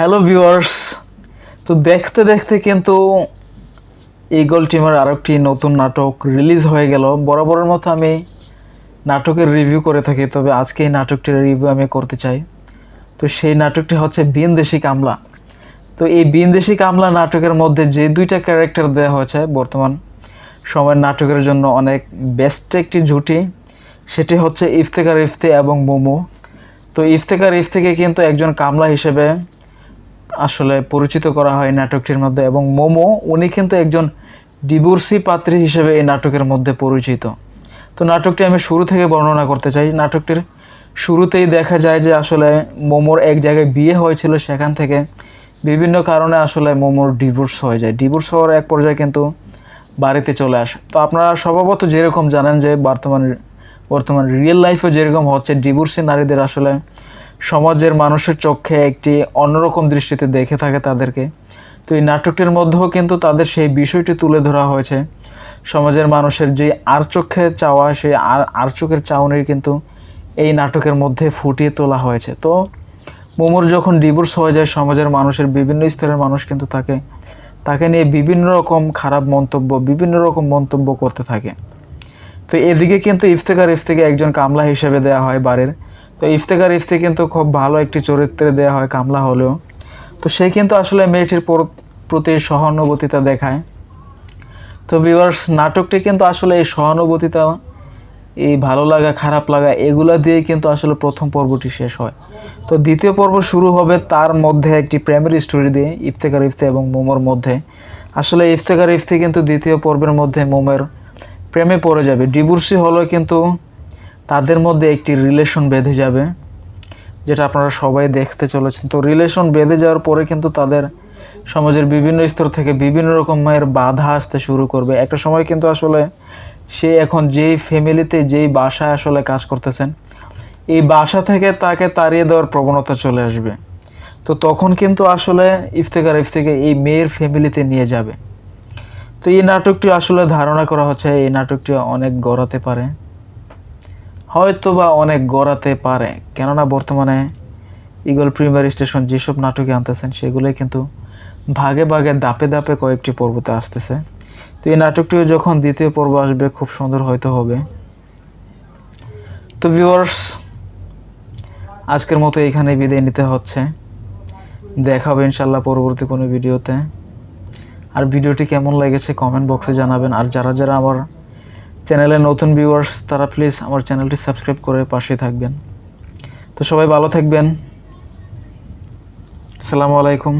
Hello viewers. তো দেখতে দেখতে কিন্তু ইগল টিমের আরেকটি নতুন নাটক রিলিজ হয়ে গেল। বরাবরের মতো আমি নাটকের রিভিউ করে থাকি, তবে আজকে এই নাটকটির রিভিউ আমি করতে চাই। তো সেই নাটকটি হচ্ছে বিনদেশি কামলা। তো এই বিনদেশি কামলা নাটকের মধ্যে যে দুইটা ক্যারেক্টার দেওয়া হয়েছে বর্তমান সময়ের নাটকের জন্য অনেক বেস্ট একটি জুটি, সেটি হচ্ছে ইফতেকার ইফতে এবং মোমো। তো ইফতেকার ইফতেকে কিন্তু একজন কামলা হিসেবে আসলে পরিচিত করা হয় নাটকটির মধ্যে এবং মোমো, উনি কিন্তু একজন ডিভোর্সি পাত্রী হিসেবে এই নাটকের মধ্যে পরিচিত। তো নাটকটি আমি শুরু থেকে বর্ণনা করতে চাই। নাটকটির শুরুতেই দেখা যায় যে আসলে মোমোর এক জায়গায় বিয়ে হয়েছিল, সেখান থেকে বিভিন্ন কারণে আসলে মোমোর ডিভোর্স হয়ে যায়। ডিভোর্স হওয়ার এক পর্যায়ে কিন্তু বাড়িতে চলে আসে। তো আপনারা স্বভাবত যেরকম জানেন যে বর্তমান বর্তমান রিয়েল লাইফে যেরকম হচ্ছে, ডিভোর্সি নারীদের আসলে সমাজের মানুষের চোখে একটি অন্যরকম দৃষ্টিতে দেখে থাকে তাদেরকে। তো এই নাটকটির মধ্যেও কিন্তু তাদের সেই বিষয়টি তুলে ধরা হয়েছে। সমাজের মানুষের যে আর চোখে চাওয়া, সেই আর আর চোখের চাউনি কিন্তু এই নাটকের মধ্যে ফুটিয়ে তোলা হয়েছে। তো মোমোর যখন ডিভোর্স হয়ে যায়, সমাজের মানুষের বিভিন্ন স্তরের মানুষ কিন্তু তাকে তাকে নিয়ে বিভিন্ন রকম খারাপ মন্তব্য, বিভিন্ন রকম মন্তব্য করতে থাকে। তো এদিকে কিন্তু ইফতেকার ইফতেকে একজন কামলা হিসেবে দেওয়া হয় বাড়ির। তো ইফতেকার ইফতে কিন্তু খুব ভালো একটি চরিত্রে দেওয়া হয়, কামলা হলেও। তো সে কিন্তু আসলে মেয়েটির প্রতি সহানুভূতিতা দেখায়। তো ভিউয়ার্স নাটকটি কিন্তু আসলে এই সহানুভূতিতা, এই ভালো লাগা, খারাপ লাগা, এগুলো দিয়ে কিন্তু আসলে প্রথম পর্বটি শেষ হয়। তো দ্বিতীয় পর্ব শুরু হবে তার মধ্যে একটি প্রেমের স্টোরি দিয়ে ইফতেকার ইফতে এবং মোমোর মধ্যে। আসলে ইফতেকার ইফতে কিন্তু দ্বিতীয় পর্বের মধ্যে মোমের প্রেমে পড়ে যাবে। ডিভোর্সি হলেও কিন্তু তাদের মধ্যে একটি রিলেশন বেঁধে যাবে, যেটা আপনারা সবাই দেখতে চলেছেন। তো রিলেশন বেঁধে যাওয়ার পরে কিন্তু তাদের সমাজের বিভিন্ন স্তর থেকে বিভিন্ন রকমের বাধা আসতে শুরু করবে। একটা সময় কিন্তু আসলে সে এখন যেই ফ্যামিলিতে যেই বাসায় আসলে কাজ করতেছেন, এই বাসা থেকে তাকে তাড়িয়ে দেওয়ার প্রবণতা চলে আসবে। তো তখন কিন্তু আসলে ইফতেকার ইফতেকে এই মেয়ের ফ্যামিলিতে নিয়ে যাবে। তো এই নাটকটি আসলে ধারণা করা হচ্ছে, এই নাটকটি অনেক গড়াতে পারে। হয়তো বা অনেক গড়াতে পারে। কেননা বর্তমানে ইগল প্রিমিয়ার স্টেশন যেসব নাটকে আনতেছেন, সেগুলোই কিন্তু ভাগে ভাগে দাপে দাপে কয়েকটি পর্বতে আসতেছে। তো এই নাটকটিও যখন দ্বিতীয় পর্ব আসবে, খুব সুন্দর হয়তো হবে। তো ভিউয়ার্স আজকের মতো এখানে বিদায় নিতে হচ্ছে। দেখা হবে ইনশাল্লাহ পরবর্তী কোনো ভিডিওতে। আর ভিডিওটি কেমন লেগেছে কমেন্ট বক্সে জানাবেন। আর যারা যারা আমার চ্যানেলের নতুন ভিউয়ার্স তারা প্লিজ আমার চ্যানেলটি সাবস্ক্রাইব করে পাশে থাকবেন। তো সবাই ভালো থাকবেন। আসসালামু আলাইকুম।